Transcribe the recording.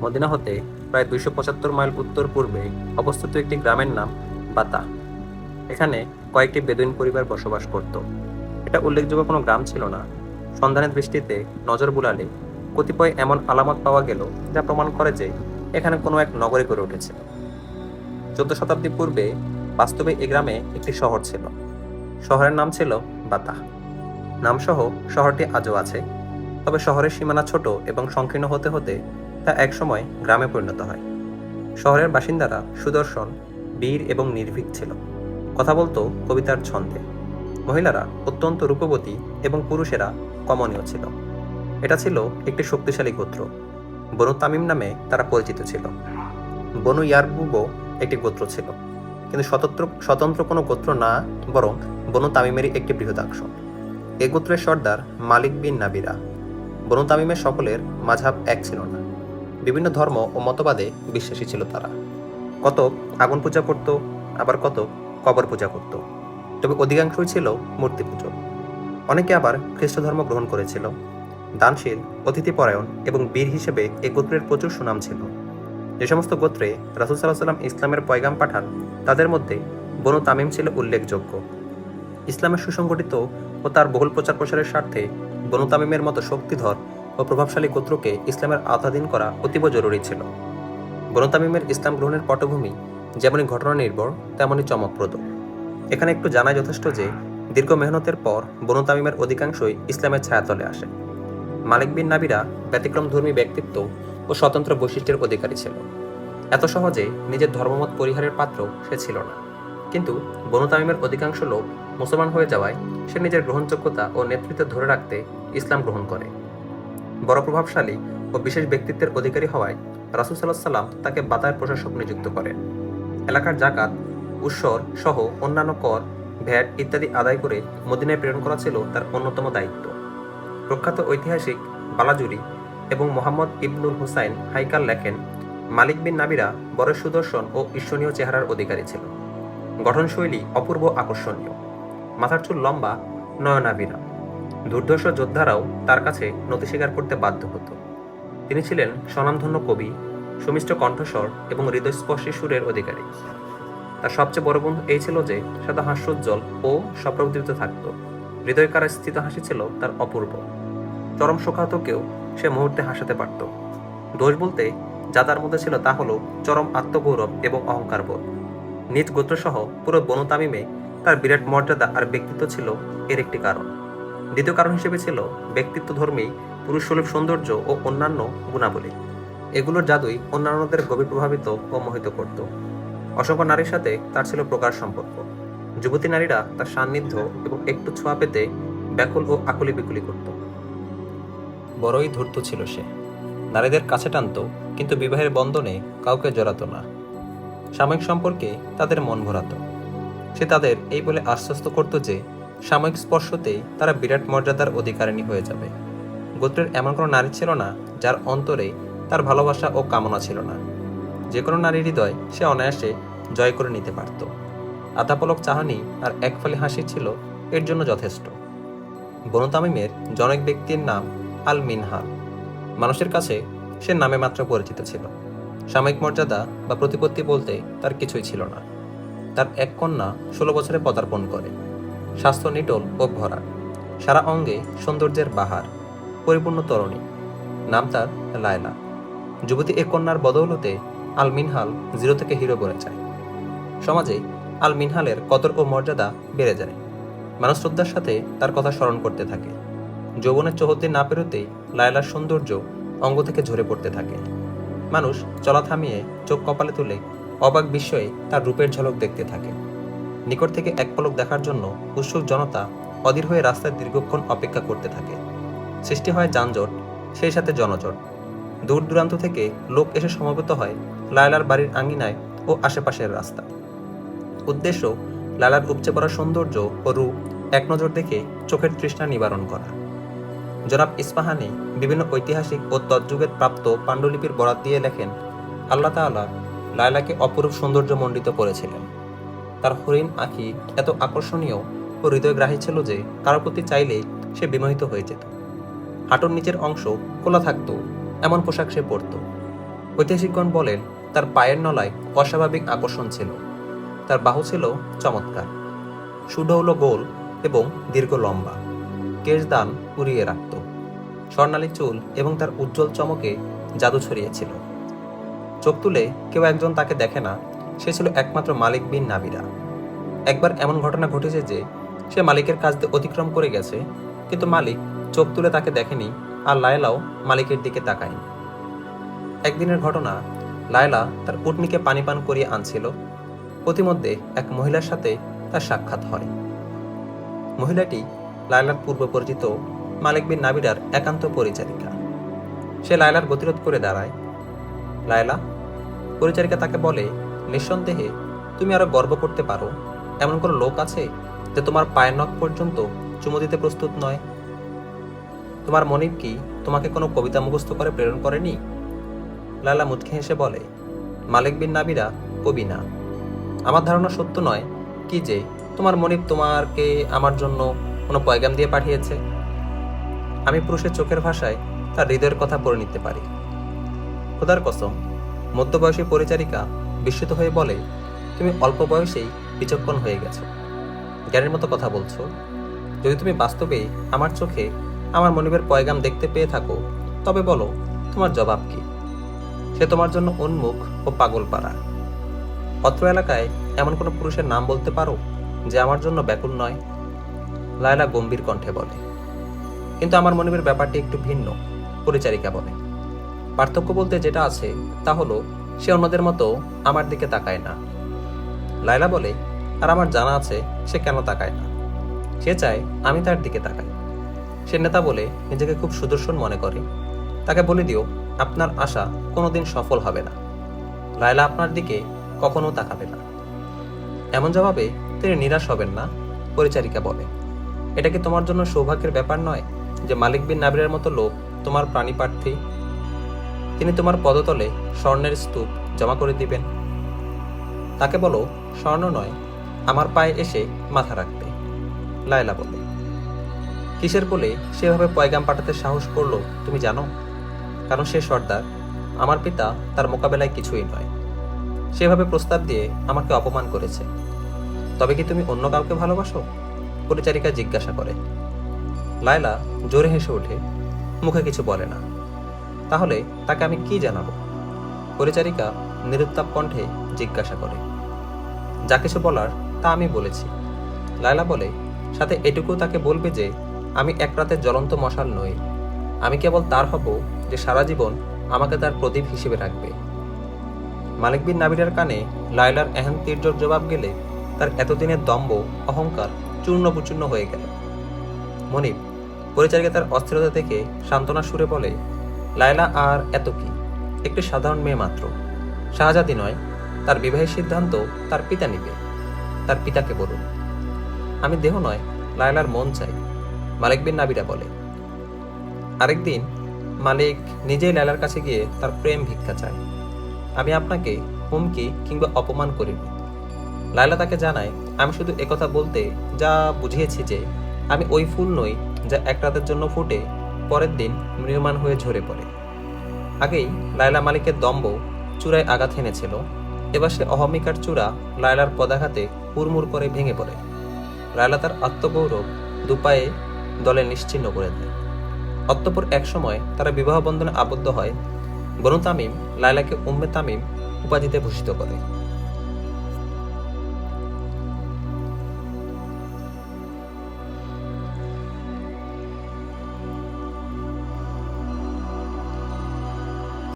Medina হতে প্রায় দুইশো পঁচাত্তর মাইল উত্তর পূর্বে অবস্থিত একটি গ্রামের নাম বাতা। এখানে কয়েকটি বেদুইন পরিবার বসবাস করত। এটা উল্লেখযোগ্য কোনো গ্রাম ছিল না। সন্ধানের দৃষ্টিতে নজর বুলালে কতিপয় এমন আলামত পাওয়া গেল যা প্রমাণ করে যে এখানে কোনো এক নগরী গড়ে উঠেছে। চোদ্দ শতাব্দী পূর্বে বাস্তবে এ গ্রামে একটি শহর ছিল। শহরের নাম ছিল বাতা। নামসহ শহরটি আজও আছে। তবে শহরের সীমানা ছোট এবং সংকীর্ণ হতে হতে তা একসময় গ্রামে পরিণত হয়। শহরের বাসিন্দারা সুদর্শন, বীর এবং নির্ভীক ছিল। কথা বলতো কবিতার ছন্দে। মহিলারা অত্যন্ত রূপবতী এবং পুরুষেরা কমনীয় ছিল। এটা ছিল একটি শক্তিশালী গোত্র। বনু তামিম নামে তারা পরিচিত ছিল। বনু ইয়ারবুবও একটি গোত্র ছিল। কিন্তু স্বতন্ত্র স্বতন্ত্র কোনো গোত্র না, বরং বনু তামিমেরই একটি বৃহদাংশ। এ গোত্রের সর্দার মালিক বিন নাবিরা। বনু তামিমের সকলের মাঝাব এক ছিল না। বিভিন্ন ধর্ম ও মতবাদে বিশ্বাসী ছিল তারা। কত আগুন পূজা করত, আবার কত কবর পূজা করত। তবে অধিকাংশই ছিল মূর্তি পুজো অনেকে আবার খ্রিস্ট ধর্ম গ্রহণ করেছিল। দানশীল, অতিথিপরায়ণ এবং বীর হিসেবে এ গোত্রের প্রচুর সুনাম ছিল। যে সমস্ত গোত্রে রাসুল সাল্লাহ সাল্লাম ইসলামের পয়গাম পাঠান, তাদের মধ্যে বনু তামিম ছিল উল্লেখযোগ্য। ইসলামের সুসংগঠিত ও তার বহুল প্রচার প্রসারের স্বার্থে বনু তামিমের মতো শক্তিধর ও প্রভাবশালী গোত্রকে ইসলামের আওতাধীন করা অতীব জরুরি ছিল। বনু তামিমের ইসলাম গ্রহণের পটভূমি যেমনই ঘটনা নির্ভর তেমনই চমকপ্রদ। এখানে একটু জানা যথেষ্ট যে, দীর্ঘ মেহনতের পর বনতামিমের অধিকাংশই ইসলামের ছায়াতলে আসে। মালিক বিন নাবিরা ব্যতিক্রমধর্মী ব্যক্তিত্ব ও স্বতন্ত্র বৈশিষ্ট্যের অধিকারী ছিল। এত সহজে নিজের ধর্মমত পরিহারের পাত্র সে ছিল না। কিন্তু বনতামিমের অধিকাংশ লোক মুসলমান হয়ে যাওয়ায় সে নিজের গ্রহণযোগ্যতা ও নেতৃত্ব ধরে রাখতে ইসলাম গ্রহণ করে। বড় প্রভাবশালী ও বিশেষ ব্যক্তিত্বের অধিকারী হওয়ায় রাসুল সাল্লাহ সাল্লাম তাকে বাতায়ের প্রশাসক নিযুক্ত করেন। এলাকার জাকাত, উৎসর সহ অন্যান্য কর, ভ্যাট ইত্যাদি আদায় করে মদিনায় প্রেরণ করা ছিল তার অন্যতম দায়িত্ব। প্রখ্যাত ঐতিহাসিক বালাজুরি এবং মোহাম্মদ ইবনুল হুসাইন হাইকাল লেখেন, মালিক বিন নাবিরা বড় সুদর্শন ও ঈর্ষণীয় চেহারার অধিকারী ছিল। গঠনশৈলী অপূর্ব আকর্ষণীয়। মাথার চুল লম্বা নয়নাবিরা দুর্ধর্ষ যোদ্ধারাও তার কাছে নতি স্বীকার করতে বাধ্য হতো। তিনি ছিলেন স্বনামধন্য কবি, সুমিষ্ট কণ্ঠস্বর এবং হৃদয়স্পর্শী সুরের অধিকারী। তার সবচেয়ে বড় গুণ এই ছিল যে, সাদা হাস্যোজ্জ্বল ও সপ্রবৃত্ত থাকত। হৃদয়কারা স্থিত হাসি ছিল তার অপূর্ব। চরম শোকাহতকেও সে মুহূর্তে হাসাতে পারত। দোষ বলতে যা তার মধ্যে ছিল তা হলো চরম আত্মগৌরব এবং অহংকার বোধ। নিজ গোত্রসহ পুরো বনতামিমে তার বিরাট মর্যাদা আর ব্যক্তিত্ব ছিল এর একটি কারণ। দ্বিতীয় কারণ হিসেবে ছিল ব্যক্তিত্ব ধর্মী পুরুষসুলভ সৌন্দর্য ও অন্যান্য গুণাবলী। এগুলোর জাদুই অন্যান্যদের গভীর প্রভাবিত ও মোহিত করত। অসংখ্য নারীর সাথে তার ছিল প্রকার সম্পর্ক। যুবতী নারীরা তার সান্নিধ্য এবং একটু ছোঁয়া পেতে ব্যাকুল ও আকুলি বিকুলি করত। বড়ই ধূর্ত ছিল সে। নারীদের কাছে টানত, কিন্তু বিবাহের বন্ধনে কাউকে জড়াতো না। সাময়িক সম্পর্কে তাদের মন ভরাত সে তাদের এই বলে আশ্বস্ত করত যে সাময়িক স্পর্শতেই তারা বিরাট মর্যাদার অধিকারিণী হয়ে যাবে। গোত্রের এমন কোনো নারী ছিল না, যার অন্তরে তার ভালোবাসা ও কামনা ছিল না। যে কোনো নারীর হৃদয় সে অনায়াসে জয় করে নিতে পারত। আধাপলক চাহানি আর এক ফালি হাসি ছিল এর জন্য যথেষ্ট। বনু তামিমের জনক ব্যক্তির নাম আল মিনহাল মানুষের কাছে সে নামে মাত্র পরিচিত ছিল। সাময়িক মর্যাদা বা প্রতিপত্তি বলতে তার কিছুই ছিল না। তার এক কন্যা ষোলো বছরে পদার্পণ করে। স্বাস্থ্য নিটল ও ভরা। সারা অঙ্গে সৌন্দর্যের বাহার, পরিপূর্ণ তরণী। নাম তার লায়লা। যুবতী এ কন্যার বদৌলতে আল মিনহাল জিরো থেকে হিরো বনে যায়। সমাজে আল মিনহালের কদর ও মর্যাদা বেড়ে যায়। মানুষ শ্রদ্ধার সাথে তার কথা স্মরণ করতে থাকে। যৌবনের চৌহদ্দি না পেরোতেই লায়লার সৌন্দর্য অঙ্গ থেকে ঝরে পড়তে থাকে। মানুষ চলা থামিয়ে চোখ কপালে তুলে অবাক বিস্ময়ে তার রূপের ঝলক দেখতে থাকে। নিকট থেকে এক পলক দেখার জন্য উৎসুক জনতা অধীর হয়ে রাস্তায় দীর্ঘক্ষণ অপেক্ষা করতে থাকে। সৃষ্টি হয় যানজট, সেই সাথে জনজট। দূর দূরান্ত থেকে লোক এসে সমবেত হয় লায়লার বাড়ির আঙ্গিনায় ও আশেপাশের রাস্তা। উদ্দেশ্য লালার উপচে পড়া সৌন্দর্য ও রূপ এক নজর দেখে চোখের তৃষ্ণা নিবারণ করা। জনাব ইস্পাহানি বিভিন্ন ঐতিহাসিক ও তৎযুগের প্রাপ্ত পাণ্ডুলিপির বরাত দিয়ে লেখেন, আল্লাহ তাআলা লায়লাকে অপরূপ সৌন্দর্য মণ্ডিত করেছিলেন। তার হরিণ আঁখি এত আকর্ষণীয় ও হৃদয়গ্রাহী ছিল যে কারও প্রতি চাইলে সে বিমোহিত হয়ে যেত। হাঁটুর নিচের অংশ খোলা থাকতো, এমন পোশাক সে পরত। ঐতিহাসিকগণ বলেন, তার পায়ের নলায় অস্বাভাবিক আকর্ষণ ছিল। তার বাহু ছিল চমৎকার, সুডৌল গোল এবং দীর্ঘ লম্বা কেশদান উড়িয়ে রাখত। স্বর্ণালী চুল এবং তার উজ্জ্বল চমকে জাদু ছড়িয়েছিল। চোখ তুলে কেউ একজন তাকে দেখে না সে ছিল একমাত্র মালিক বিন নাবিরা। একবার এমন ঘটনা ঘটেছে যে সে মালিকের কাজ অতিক্রম করে গেছে, কিন্তু মালিক চোখ তুলে তাকে দেখেনি আর লায়লাও মালিকের দিকে তাকায়নি। একদিনের ঘটনা, লায়লা তার উটনিকে পানি পান করিয়ে আনছিল। প্রতিমধ্যে এক মহিলার সাথে তার সাক্ষাৎ হয়। মহিলাটি লায়লার পূর্ব পরিচিত মালিক বিন নাবিরার একান্ত পরিচারিকা। সে লায়লার গতিরোধ করে দাঁড়ায়। লায়লা পরিচারিকা তাকে বলে নিঃসন্দেহে তুমি আরও গর্ব করতে পারো। এমন কোনো লোক আছে যে তোমার পায়ের নখ পর্যন্ত চুমু দিতে প্রস্তুত নয়? তোমার মনিব কি তোমাকে কোনো কবিতা মুখস্থ করে প্রেরণ করেনি? লালা মুচকি হেসে বলে, মালিক বিন নাবিরা কবি না। আমার ধারণা সত্য নয় কি যে তোমার মনিব তোমারকে আমার জন্য কোনো পয়গাম দিয়ে পাঠিয়েছে। আমি পুরুষের চোখের ভাষায় তার হৃদয়ের কথা পড়ে নিতে পারি। খোদার কসম, মধ্যবয়সী পরিচারিকা বিস্মিত হয়ে বলে, তুমি অল্প বয়সেই বিচক্ষণ হয়ে গেছো। জ্ঞানের মতো কথা বলছো। যদি তুমি বাস্তবে আমার চোখে আমার মনিবের পয়গাম দেখতে পেয়ে থাকো, তবে বলো, তোমার জবাব কি? সে তোমার জন্য উন্মুখ ও পাগল পাড়া অত্র এলাকায় এমন কোনো পুরুষের নাম বলতে পারো, যে আমার জন্য ব্যাকুল নয়? লায়লা গম্ভীর কণ্ঠে বলে। কিন্তু আমার মনিবের ব্যাপারটি একটু ভিন্ন, পরিচারিকা বলে। পার্থক্য বলতে যেটা আছে, তা হলো সে অন্যদের মতো আমার দিকে তাকায় না। লায়লা বলে, আর আমার জানা আছে, সে কেন তাকায় না? সে চায়, আমি তার দিকে তাকাই। সে নেতা বলে, নিজেকে খুব সুদর্শন মনে করে। তাকে বলে দিও, আপনার আশা কোনোদিন সফল হবে না। লায়লা আপনার দিকে কখনো তাকাবে না। এমন জবাবে তিনি নিরাশ হবেন না, পরিচারিকা বলে। এটা কি তোমার জন্য সৌভাগ্যের ব্যাপার নয় যে মালিক বিন নাবিরের মতো লোক তোমার প্রাণী প্রার্থী তিনি তোমার পদতলে স্বর্ণের স্তূপ জমা করে দিবেন। তাকে বলো, স্বর্ণ নয়, আমার পায়ে এসে মাথা রাখবে। লায়লা বলে, কিসের বলে সেভাবে পয়গাম পাঠাতে সাহস করল তুমি জানো? কারণ সে সর্দার, আমার পিতা তার মোকাবেলায় কিছুই নয়। সেভাবে প্রস্তাব দিয়ে আমাকে অপমান করেছে। তবে কি তুমি অন্য কাউকে ভালোবাসো? পরিচারিকা জিজ্ঞাসা করে। লায়লা জোরে হেসে ওঠে, মুখে কিছু বলে না। তাহলে তাকে আমি কি জানাব? পরিচারিকা নিরুত্তাপ কণ্ঠে জিজ্ঞাসা করে। যা কিছু বলার তা আমি বলেছি। লায়লা বলে, সাথে এটুকু তাকে বলবে যে, আমি এক রাতে জ্বলন্ত মশাল নই। আমি কেবল তার হব যে সারা জীবন আমাকে তার প্রদীপ হিসেবে রাখবে। মালিক বিন নাবিরার কানে লায়লার এহেন তীর্যক জবাব গেলে তার এতদিনের দম্ভ, অহংকার চূর্ণপুচূর্ণ হয়ে গেল। মনিব, পরিচারিকা তার অস্থিরতা থেকে সান্ত্বনা সুরে বলে লায়লা আর এত কি একটি সাধারণ মেয়ে মাত্র। শাহজাদি নয়, তার বিবাহের সিদ্ধান্ত তার পিতা নিবে। তার পিতাকে বলুন। আমি দেহ নয়, লায়লার মন চাই, মালিক বিন নাবিরা বলে। আরেকদিন মালিক নিজেই লায়লার কাছে গিয়ে তার প্রেম ভিক্ষা চায়। আমি আপনাকে হুমকি কিংবা অপমান করিনি। লায়লা তাকে জানায়, আমি শুধু একথা বলতে যা বুঝিয়েছি যে, আমি ওই ফুল নই যা এক রাতের জন্য ফুটে পরের দিন ম্রিয়মান হয়ে ঝরে পড়ে। আগেই লায়লা মালিকের দম্ব চূড়ায় আঘাত হেনেছিল এবার সে অহমিকার চূড়া লায়লার পদাঘাতে হুড়মুড় করে ভেঙে পড়ে। লায়লা তার আত্মগৌরব দুপায়ে দলে নিশ্চিহ্ন করে দেয়। অতঃপর একসময় তারা বিবাহ বন্ধনে আবদ্ধ হয়। বনু তামিম লায়লাকে উম্মে তামিম উপাধিতে ভূষিত করে।